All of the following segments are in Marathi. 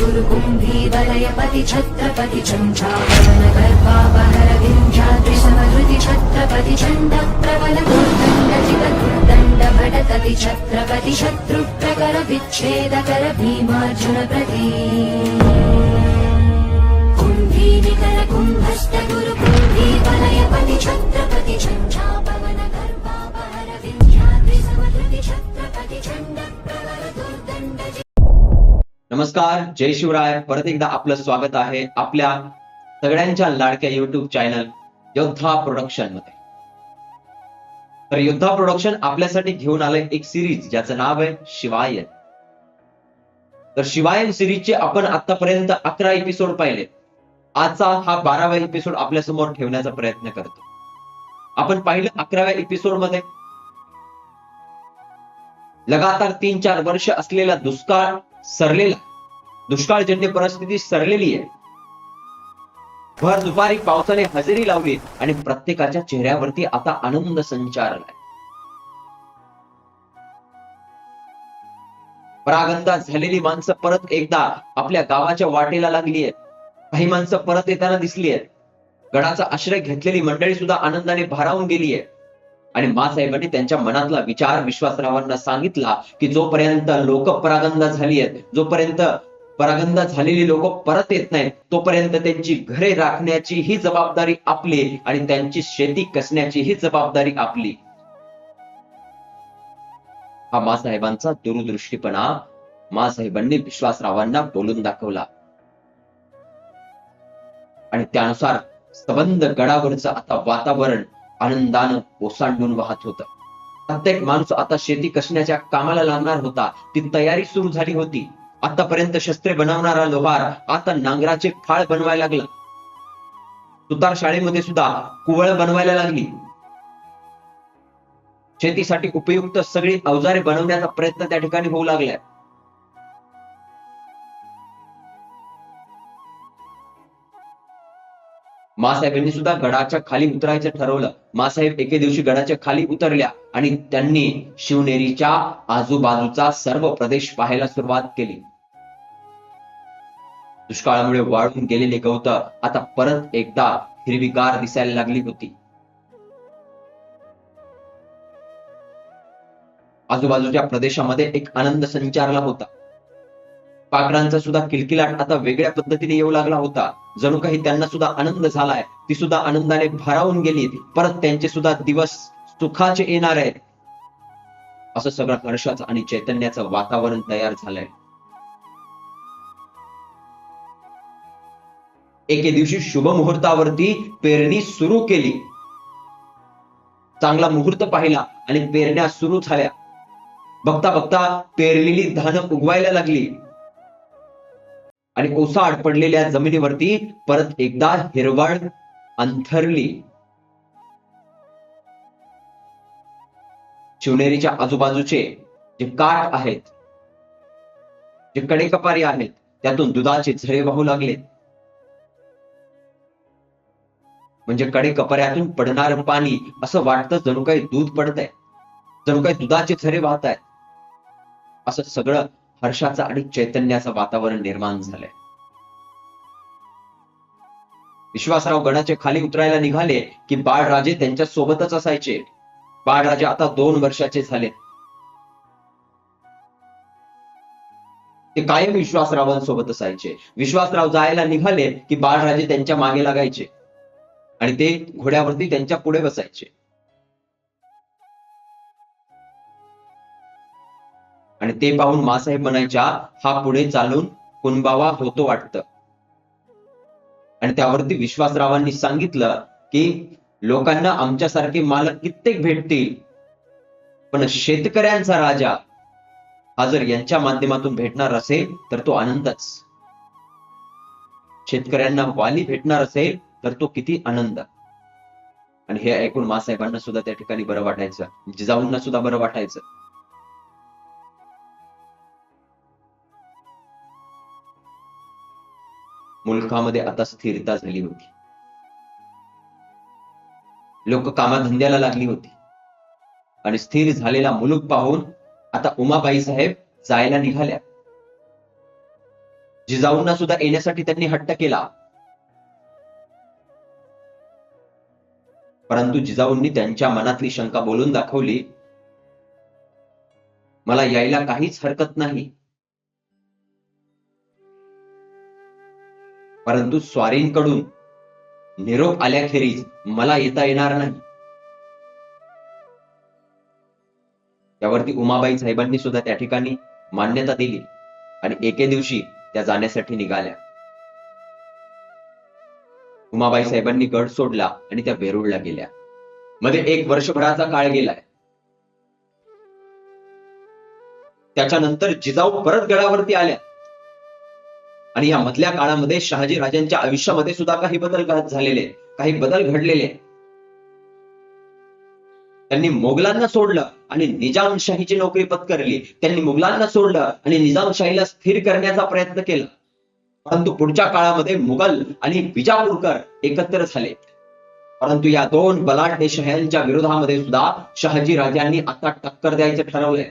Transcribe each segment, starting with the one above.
गुरुकुम्भीवलयपति छत्रपति चञ्चापवन गर्भापहर विन्ध्याद्रि समधृति छत्रपति चण्ड प्रबल दुर्दण्ड जिगदुर्दण्ड भटकति छत्रपति शत्रुप्रकर विच्छेदकर भीमार्जुन प्रति कुम्भीनिकर कुम्भस्त गुरुकुम्भीवलयपति छत्रपति चञ्चापवन नमस्कार जय शिवराय. परत एकदा आपलं स्वागत आहे आपल्या सगळ्यांच्या लाडक्या युट्यूब चॅनल योद्धा प्रोडक्शनमध्ये. तर योद्धा प्रोडक्शन आपल्यासाठी घेऊन आलंय एक सिरीज ज्याचं नाव आहे शिवायन तर शिवायन सिरीजचे आपण आतापर्यंत अकरा एपिसोड पाहिले. आजचा हा बारावा एपिसोड आपल्यासमोर ठेवण्याचा प्रयत्न करतो. आपण पाहिलं अकराव्या एपिसोडमध्ये. लगातार तीन चार वर्ष असलेला दुष्काळ सरलेला. दुष्काळजन्य परिस्थिती सरलेली आहे. भर दुपारी पावसाने हजेरी लावली आणि प्रत्येकाच्या चेहऱ्यावरती आता आनंद संचारलाय परागंदा झालेली माणसं परत एकदा आपल्या गावाच्या वाटेला लागली आहेत. काही माणसं परत येताना दिसली आहेत. गडाचा आश्रय घेतलेली मंडळी सुद्धा आनंदाने भारावून गेली आहे आणि मासाहेबांनी त्यांच्या मनातला विचार विश्वासरावांना सांगितला की जोपर्यंत लोक परागंदा झाली आहेत जोपर्यंत परागंदा झालेली लोक परत येत नाहीत. तोपर्यंत त्यांची घरे राखण्याची ही जबाबदारी आपली आणि त्यांची शेती कसण्याची ही जबाबदारी आपली. हा मासाहेबांचा दूरदृष्टीपणा मासाहेबांनी विश्वासरावांना बोलून दाखवला. आणि त्यानुसार सबंध गडावरचं आता वातावरण आनंदानं ओसांडून वाहत होत. प्रत्येक माणूस आता शेती कसण्याच्या कामाला लागणार होता. ती तयारी सुरू झाली होती. आतापर्यंत शस्त्रे बनवणारा लोहार आता नांगराचे फाळ बनवायला लागला. सुतार शाळेमध्ये सुद्धा कुवळ बनवायला लागली. शेतीसाठी उपयुक्त सगळी अवजारे बनवण्याचा प्रयत्न त्या ठिकाणी होऊ लागलाय. मासाहेबांनी सुद्धा गडाच्या खाली उतरायचं ठरवलं. मासाहेब एके दिवशी गडाच्या खाली उतरल्या आणि त्यांनी शिवनेरीच्या आजूबाजूचा सर्व प्रदेश पाहायला सुरुवात केली. दुष्काळामुळे वाळून गेलेले गवत आता परत एकदा हिरवीगार दिसायला लागली होती. आजूबाजूच्या प्रदेशामध्ये एक आनंद संचारला होता. पाखरांचा सुद्धा किलकिलाट आता वेगळ्या पद्धतीने येऊ लागला होता. जणू काही त्यांना सुद्धा आनंद झालाय ती सुद्धा आनंदाने भारावून गेली परत त्यांचे सुद्धा दिवस सुखाचे येणार आहेत. असं सगळं हर्षाचं आणि चैतन्याचं वातावरण तयार झालंय. एके दिवशी शुभ मुहूर्तावरती पेरणी सुरू केली. चांगला मुहूर्त पाहिला आणि पेरण्या सुरू झाल्या. बघता बघता पेरलेली धान उगवायला लागली. आणि ओसाड पडलेल्या जमिनीवरती परत एकदा हिरवळ अंथरली. शिवनेरीच्या आजूबाजूचे जे काठ आहेत जे कडेकपारी आहेत त्यातून दुधाचे झरे वाहू लागले. म्हणजे कडे कपऱ्यातून पडणार पाणी असं वाटतं जणू काही दूध पडतंय जणू काही दुधाचे झरे वाहत आहेत असं सगळं हर्षाचं आणि चैतन्याचं वातावरण निर्माण झालंय. विश्वासराव गडाचे खाली उतरायला निघाले की बाळराजे त्यांच्या सोबतच असायचे. बाळराजे आता दोन वर्षाचे झाले. ते कायम विश्वासरावांसोबत असायचे. विश्वासराव जायला निघाले की बाळराजे त्यांच्या मागे लागायचे. आणि ते घोड्यावरती त्यांच्या पुढे बसायचे. आणि ते पाहून मासाहेब म्हणायच्या हा पुढे चालून कुणबावा होतो वाटतं. आणि त्यावरती विश्वासरावांनी सांगितलं की लोकांना आमच्यासारखे मालक कित्येक भेटतील पण शेतकऱ्यांचा राजा हा जर यांच्या माध्यमातून भेटणार असेल तर तो आनंदच. शेतकऱ्यांना वाली भेटणार असेल तर तो किती आनंद. आणि हे ऐकून मासाहेबांना सुद्धा त्या ठिकाणी बरं वाटायचं. जिजाऊंना सुद्धा बरं वाटायचं. मुलखामध्ये आता स्थिरता झाली होती. लोक कामाधंद्याला लागली होती. आणि स्थिर झालेला मुलूक पाहून आता उमाबाई साहेब जायला निघाल्या. जिजाऊंना सुद्धा येण्यासाठी त्यांनी हट्ट केला. परंतु जिजाऊंनी त्यांच्या मनातली शंका बोलून दाखवली मला यायला काहीच हरकत नाही. परंतु स्वारींकडून निरोप आल्याखेरीज मला येता येणार नाही. त्यावरती उमाबाई साहेबांनी सुद्धा त्या ठिकाणी मान्यता दिली आणि एके दिवशी त्या जाण्यासाठी निघाल्या. उमाबाई साहेबांनी गड सोडला आणि त्या वेरूळला गेल्या. मध्ये एक वर्षभराचा काळ गेलाय. त्याच्यानंतर जिजाऊ परत गडावरती आल्या. आणि या मधल्या काळामध्ये शहाजी राजांच्या आयुष्यामध्ये सुद्धा काही बदल झालेले काही बदल घडलेले. त्यांनी मोगलांना सोडलं आणि निजामशाहीची नोकरी पत्करली. त्यांनी मुघलांना सोडलं आणि निजामशाहीला स्थिर करण्याचा प्रयत्न केला. परंतु पुढच्या काळामध्ये मुघल आणि विजापूरकर एकत्र झाले. परंतु या दोन बलाढ्य शहरांच्या विरोधामध्ये सुद्धा शहाजी राजांनी आता टक्कर द्यायचं ठरवलंय.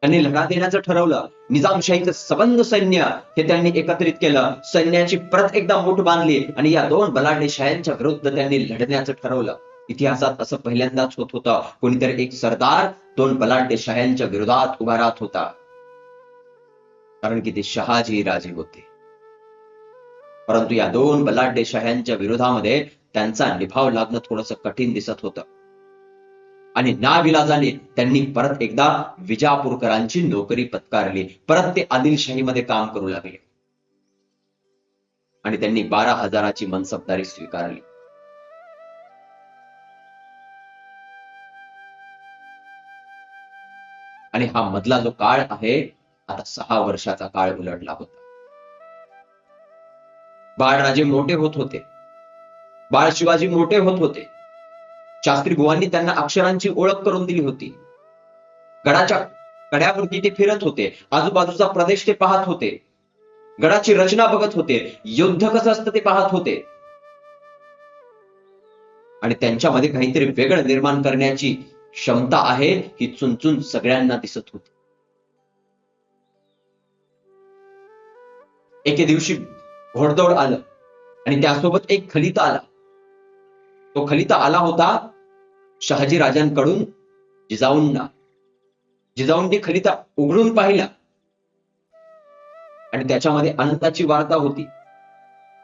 त्यांनी लढा देण्याचं ठरवलं. निजामशाहीचं सबंध सैन्य हे त्यांनी एकत्रित केलं. सैन्याची परत एकदा मोठ बांधली आणि या दोन बलाढ्य शहरांच्या विरुद्ध त्यांनी लढण्याचं ठरवलं. इतिहासात असं पहिल्यांदाच होत होतं. कोणीतरी एक सरदार दोन बलाढ्य शहरांच्या विरोधात उभा राहत होता. कारण की ते शहाजी राजे होते. परंतु या दोन बलाढ्य शह्यांच्या विरोधामध्ये त्यांचा निभाव लागणं थोडस कठीण दिसत होतं. आणि नाविलाजाने त्यांनी परत एकदा विजापूरकरांची नोकरी पत्कारली. परत ते आदिलशाहीमध्ये काम करू लागले. आणि त्यांनी बारा हजाराची मनसबदारी स्वीकारली. आणि हा मधला जो काळ आहे आता सहा वर्षाचा काळ उलटला होता. बाळराजे मोठे होत होते. बाळ शिवाजी मोठे होत होते. शास्त्री बुवांनी त्यांना अक्षरांची ओळख करून दिली होती. गडाच्या गड्यावरती ते फिरत होते. आजूबाजूचा प्रदेश ते पाहत होते. गडाची रचना बघत होते. युद्ध कसं असतं ते पाहत होते. आणि त्यांच्यामध्ये काहीतरी वेगळं निर्माण करण्याची क्षमता आहे ही चुनचुन सगळ्यांना दिसत होती. एके दिवशी घोडदौड आलं. आणि त्यासोबत एक खलिता आला. तो खलिता आला होता शहाजी राजांकडून जिजाऊंना. जिजाऊंनी खलिता उघडून पाहिला. आणि त्याच्यामध्ये अनंताची वार्ता होती.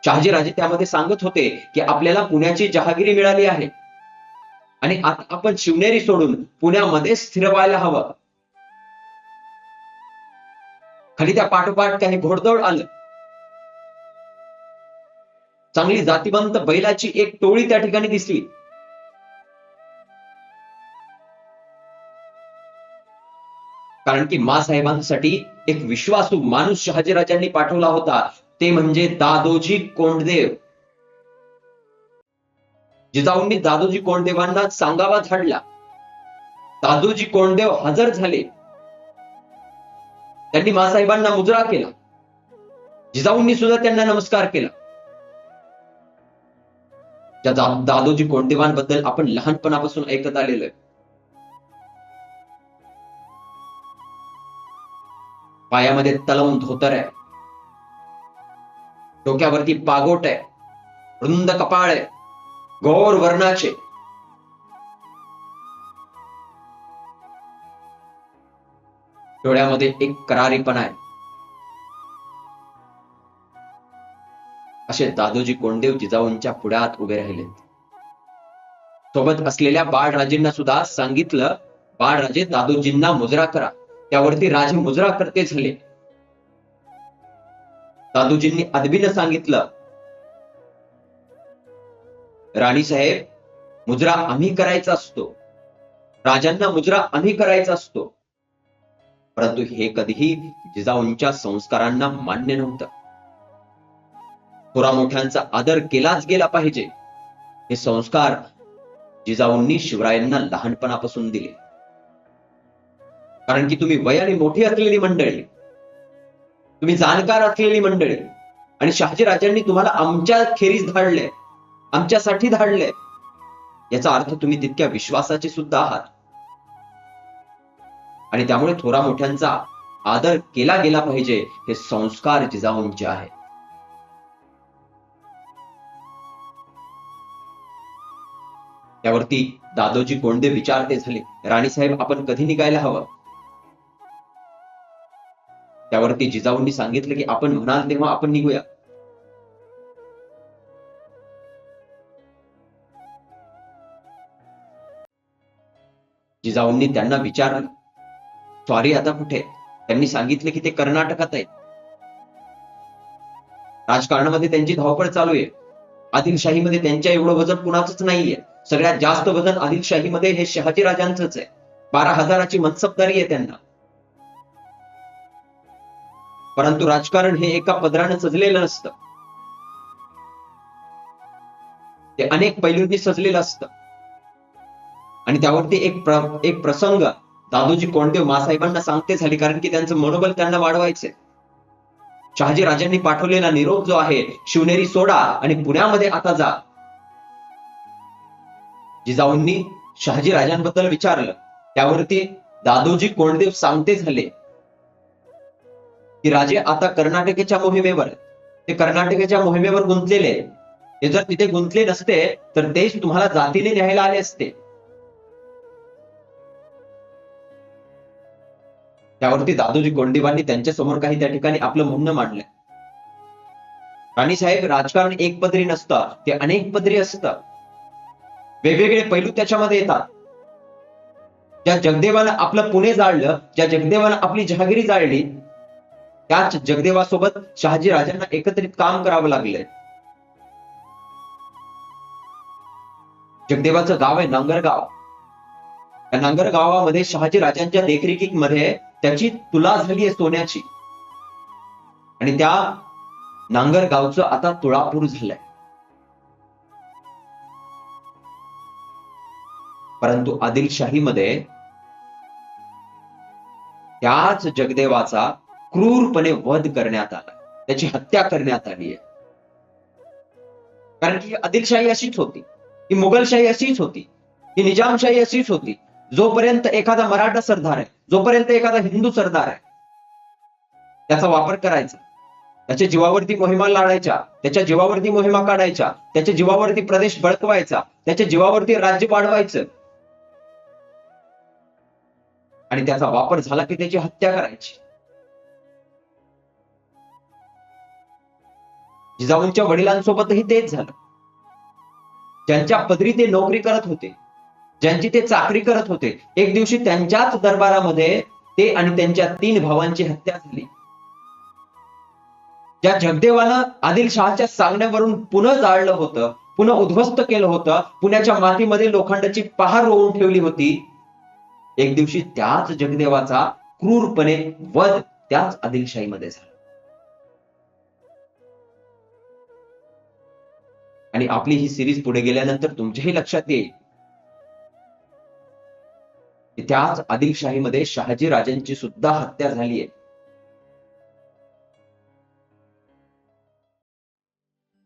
शहाजी राजे त्यामध्ये सांगत होते की आपल्याला पुण्याची जहागिरी मिळाली आहे. आणि आता आपण शिवनेरी सोडून पुण्यामध्ये स्थिर व्हायला हवं. खलिता पाठोपाठ काही घोडदौड आलं. चांगली जातीवंत बैलाची एक टोळी त्या ठिकाणी दिसली. कारण की मासाहेबांसाठी एक विश्वासू माणूस शहाजीराजांनी पाठवला होता. ते म्हणजे दादोजी कोंडदेव. जिजाऊंनी दादोजी कोंडदेवांना सांगावा धाडला दादोजी कोंडदेव हजर झाले. त्यांनी मासाहेबांना मुजरा केला. जिजाऊंनी सुद्धा त्यांना नमस्कार केला. त्या दादोजी कोंडदेवांबद्दल आपण लहानपणापासून ऐकत आलेलो आहे पायामध्ये तलम धोतर आहे. डोक्यावरती पागोट आहे. रुंद कपाळ आहे. गौर वर्णाचे. डोळ्यामध्ये एक करारीपणा आहे. असे दादोजी कोंडदेव जिजाऊंच्या पुढ्यात उभे राहिले. सोबत असलेल्या बाळराजेंना सुद्धा सांगितलं बाळराजे दादोजींना मुजरा करा. त्यावरती राजे मुजरा करते झाले. दादोजींनी अदबीनं सांगितलं राणी साहेब मुजरा आम्ही करायचा असतो. राजांना मुजरा आम्ही करायचा असतो. परंतु हे कधीही जिजाऊंच्या संस्कारांना मान्य नव्हतं. थोरा मोठ्यांचा आदर केलाच गेला पाहिजे. हे संस्कार जिजाऊंनी शिवरायांना लहानपणापासून दिले. कारण की तुम्ही वयाने मोठी असलेली मंडळी. तुम्ही जाणकार असलेली मंडळी. आणि शहाजी राजांनी तुम्हाला आमच्या खेरीज धाडले आमच्यासाठी धाडले. याचा अर्थ तुम्ही तितक्या विश्वासाचे सुद्धा आहात. आणि त्यामुळे थोरा मोठ्यांचा आदर केला गेला पाहिजे हे संस्कार जिजाऊंचे आहे. त्यावरती दादोजी कोंडे विचारते झाले राणीसाहेब आपण कधी निघायला हवं? त्यावरती जिजाऊंनी सांगितलं की आपण म्हणाल तेव्हा आपण निघूया. जिजाऊंनी त्यांना विचारलं स्वारी आता कुठे? त्यांनी सांगितले की ते कर्नाटकात आहे राजकारणामध्ये त्यांची धावपळ चालू आहे. आदिलशाहीमध्ये त्यांच्या एवढं वजन कुणाचंच नाहीये. सगळ्यात जास्त वजन आदिलशाहीमध्ये हे शहाजीराजांचंच आहे. बारा हजाराची मनसबदारी आहे त्यांना. परंतु राजकारण हे एका पदरानं सजलेलं नसतं ते अनेक पैलूंनी सजलेलं असतं. आणि त्यावरती एक प्र, एक प्रसंग दादोजी कोंडदेव मासाहेबांना सांगते झाली कारण की त्यांचं मनोबल त्यांना वाढवायचे शहाजी राजांनी पाठवलेला निरोप जो आहे शिवनेरी सोडा आणि पुण्यामध्ये आता जा. जिजाऊंनी शहाजी राजांबद्दल विचारलं. त्यावरती दादोजी कोंडदेव सांगते झाले की राजे आता कर्नाटकेच्या मोहिमेवर ते कर्नाटकेच्या मोहिमेवर गुंतलेले ते जर तिथे गुंतले नसते तर देश तुम्हाला जातीने न्यायला आले असते. त्यावरती दादोजी कोंडदेवांनी त्यांच्यासमोर काही त्या ठिकाणी आपलं म्हणणं राणी साहेब राजकारण एक पदरी नसतं ते अनेक पदरी असतं. वेगवेगळे पैलू त्याच्यामध्ये येतात. ज्या जगदेवानं आपलं पुणे जाळलं ज्या जगदेवानं आपली जहागिरी जाळली त्याच जगदेवासोबत शहाजी राजांना एकत्रित काम करावं लागलंय. जगदेवाचं गाव आहे नांगरगाव. त्या नांगर गावामध्ये शहाजी राजांच्या देखरेखीमध्ये त्याची तुला झाली आहे सोन्याची. आणि त्या नांगर गावचं आता तुळापूर झालंय. परंतु आदिलशाहीमध्ये त्याच जगदेवाचा क्रूरपणे वध करण्यात आला. त्याची हत्या करण्यात आली आहे. कारण की आदिलशाही अशीच होती. ही मुघलशाही अशीच होती. ही निजामशाही अशीच होती. जोपर्यंत एखादा मराठा सरदार आहे जोपर्यंत एखादा हिंदू सरदार आहे त्याचा वापर करायचा. त्याच्या जीवावरती मोहिमा लाडायच्या त्याच्या जीवावरती मोहिमा काढायच्या त्याच्या जीवावरती प्रदेश बळकवायचा त्याच्या जीवावरती राज्य वाढवायचं आणि त्याचा वापर झाला की त्याची हत्या करायची. जिजाऊंच्या वडिलांसोबतही तेच झालं. ज्यांच्या पदरी ते नोकरी करत होते ज्यांची ते चाकरी करत होते एक दिवशी त्यांच्याच दरबारामध्ये ते आणि त्यांच्या तीन भावांची हत्या झाली. ज्या जगदेवानं आदिलशहाच्या सांगण्यावरून पुन्हा जाळलं होतं पुन्हा उद्ध्वस्त केलं होतं पुण्याच्या मातीमध्ये लोखंडाची पहार रोवून ठेवली होती एक दिवशी त्याच जगदेवाचा क्रूरपणे वध त्याच आदिलशाहीमध्ये झाला. आणि आपली ही सिरीज पुढे गेल्यानंतर तुमच्याही लक्षात येईल. त्याच आदिलशाहीमध्ये शहाजी राजांची सुद्धा हत्या झाली आहे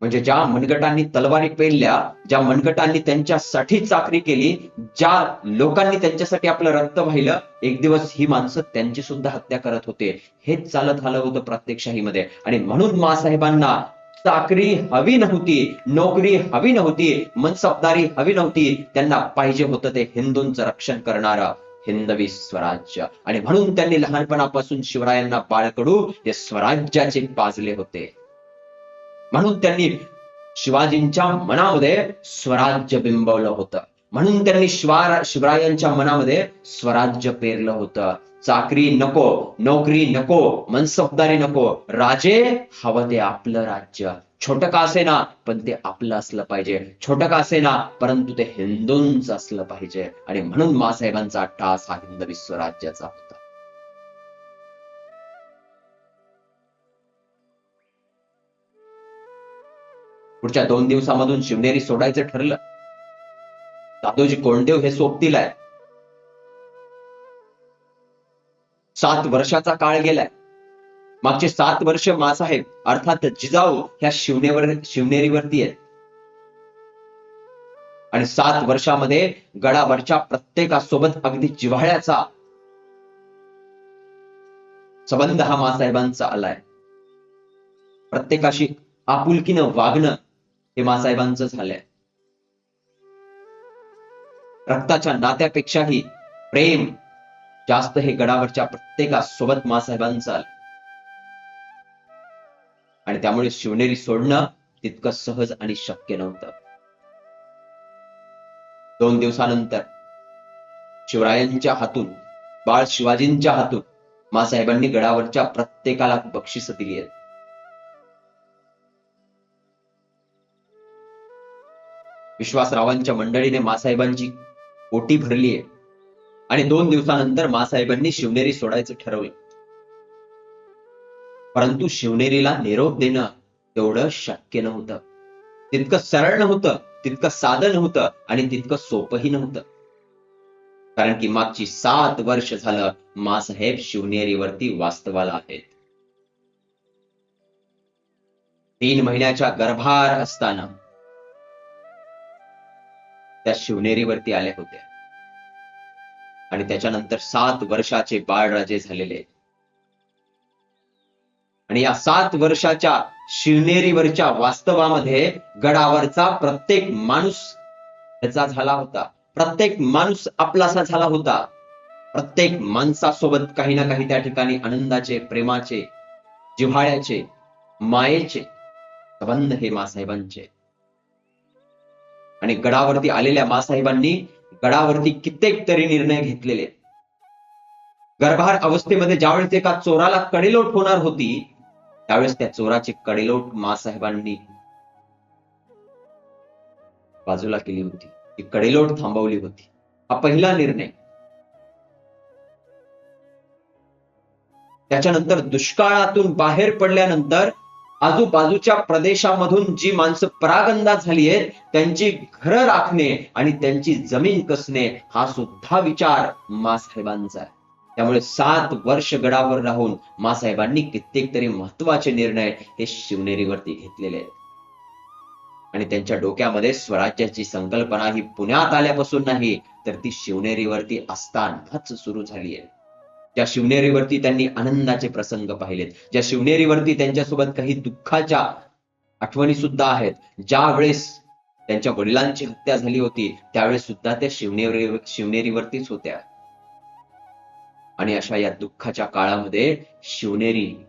म्हणजे ज्या मनगटांनी तलवारी पेलल्या ज्या मनगटांनी त्यांच्यासाठी चाकरी केली ज्या लोकांनी त्यांच्यासाठी आपलं रक्त वाहिलं एक दिवस ही माणसं त्यांची सुद्धा हत्या करत होते. हेच चालत आलं होतं प्रत्यक्षशाहीमध्ये आणि म्हणून मासाहेबांना चाकरी हवी नव्हती नोकरी हवी नव्हती मनसबदारी हवी नव्हती. त्यांना पाहिजे होतं ते हिंदूंचं रक्षण करणारं हिंदवी स्वराज्य. आणि म्हणून त्यांनी लहानपणापासून शिवरायांना बाळकडू हे स्वराज्याचे पाजले होते. म्हणून त्यांनी शिवाजींच्या मनामध्ये स्वराज्य बिंबवलं होतं. म्हणून त्यांनी शिवा शिवरायांच्या मनामध्ये स्वराज्य पेरलं होतं. चाकरी नको नोकरी नको मनसबदारी नको. राजे हवं ते आपलं राज्य. छोट का असेना पण ते आपलं असलं पाहिजे. छोट का असेना परंतु ते हिंदूंच असलं पाहिजे. आणि म्हणून मासाहेबांचा अट्टा हा हिंदवी स्वराज्याचा. पुढच्या दोन दिवसामधून शिवनेरी सोडायचं ठरलं. दादोजी कोंडदेव हे सोबतील आहे सात वर्षाचा काळ गेलाय. मागचे सात वर्ष मासाहेब अर्थात जिजाऊ ह्या शिवनेवर शिवनेरीवरती आहेत. आणि सात वर्षामध्ये गडावरच्या प्रत्येकासोबत अगदी जिव्हाळ्याचा संबंध हा मासाहेबांचा आलाय. प्रत्येकाशी आपुलकीनं वागणं हे मासाहेबांचं झालंय. रक्ताच्या नात्यापेक्षाही प्रेम जास्त हे गडावरच्या प्रत्येकासोबत मासाहेबांचं आलं आणि त्यामुळे शिवनेरी सोडणं तितकं सहज आणि शक्य नव्हतं. दोन दिवसानंतर शिवरायांच्या हातून बाळ शिवाजींच्या हातून मासाहेबांनी गडावरच्या प्रत्येकाला बक्षिस दिली आहेत. विश्वासरावांच्या मंडळीने मासाहेबांची ओटी भरली आहे. आणि दोन दिवसानंतर मासाहेबांनी शिवनेरी सोडायचं ठरवलं. परंतु शिवनेरीला निरोप देणं तेवढं शक्य नव्हतं. तितकं सरळ नव्हतं तितकं साधं नव्हतं आणि तितकं सोपंही नव्हतं. कारण की मागची सात वर्ष झालं मासाहेब शिवनेरीवरती वास्तवाला आहेत. तीन महिन्याच्या गर्भार असताना त्या शिवनेरीवरती आल्या होत्या. आणि त्याच्यानंतर सात वर्षाचे बाळराजे झालेले आणि या सात वर्षाच्या शिवनेरीवरच्या वास्तवामध्ये गडावरचा प्रत्येक माणूस त्याचा झाला होता. प्रत्येक माणूस आपलासा झाला होता. प्रत्येक माणसासोबत काही ना काही त्या ठिकाणी आनंदाचे प्रेमाचे जिव्हाळ्याचे मायेचे संबंध हे मासाहेबांचे. आणि गडावरती आलेल्या मासाहेबांनी गडावरती कित्येक तरी निर्णय घेतलेले. गर्भार अवस्थेमध्ये ज्यावेळेस एका चोराला कडेलोट होणार होती त्यावेळेस त्या चोराची कडेलोट मासाहेबांनी बाजूला केली होती. ती कडेलोट थांबवली होती. हा पहिला निर्णय. त्याच्यानंतर दुष्काळातून बाहेर पडल्यानंतर आजूबाजूच्या प्रदेशामधून जी माणसं परागंदा झाली आहेत त्यांची घरं राखणे आणि त्यांची जमीन कसणे हा सुद्धा विचार मासाहेबांचा आहे. त्यामुळे सात वर्ष गडावर राहून मासाहेबांनी कित्येक तरी महत्त्वाचे निर्णय हे शिवनेरीवरती घेतलेले आहेत. आणि त्यांच्या डोक्यामध्ये स्वराज्याची संकल्पना ही पुण्यात आल्यापासून नाही तर ती शिवनेरीवरती असतानाच सुरू झाली आहे. ज्या शिवनेरीवरती त्यांनी आनंदाचे प्रसंग पाहिलेत ज्या शिवनेरीवरती त्यांच्यासोबत काही दुःखाच्या आठवणी सुद्धा आहेत ज्या वेळेस त्यांच्या वडिलांची हत्या झाली होती त्यावेळेस सुद्धा त्या शिवनेरी शिवनेरीवरतीच होत्या. आणि अशा या दुःखाच्या काळामध्ये शिवनेरी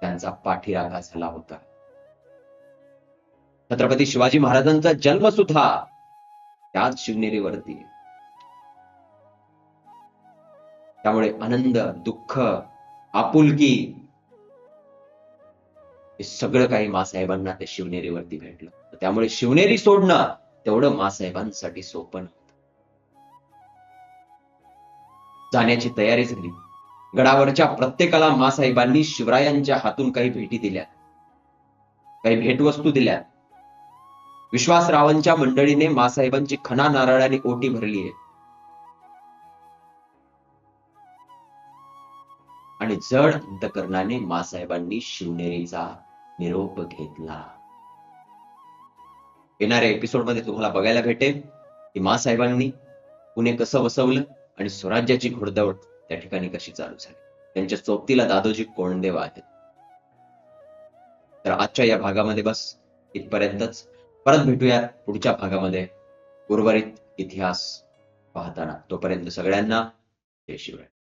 त्यांचा पाठीराखा झाला होता. छत्रपती शिवाजी महाराजांचा जन्म सुद्धा त्याच शिवनेरीवरती. त्यामुळे आनंद दुःख आपुलकी हे सगळं काही मासाहेबांना त्या शिवनेरीवरती भेटलं. त्यामुळे शिवनेरी सोडणं तेवढं मासाहेबांसाठी सोपं नव्हतं. जाण्याची तयारी झाली गडावरच्या प्रत्येकाला मासाहेबांनी शिवरायांच्या हातून काही भेटी दिल्या. काही भेटवस्तू दिल्या. विश्वासरावांच्या मंडळीने मासाहेबांची खना नारळाने ओटी भरली आहे. आणि जड अंतकरणाने मासाहेबांनी शिवनेरीचा निरोप घेतला. येणाऱ्या एपिसोडमध्ये तुम्हाला बघायला भेटेल की मासाहेबांनी पुणे कसं वसवलं आणि स्वराज्याची घोडदौड त्या ठिकाणी कशी चालू झाली. त्यांच्या चोपतीला दादोजी कोंडदेव आहेत. तर आजच्या या भागामध्ये बस. इथपर्यंतच परत भेटूया पुढच्या भागामध्ये. उर्वरित इतिहास पाहताना. तोपर्यंत सगळ्यांना जय शिवराय.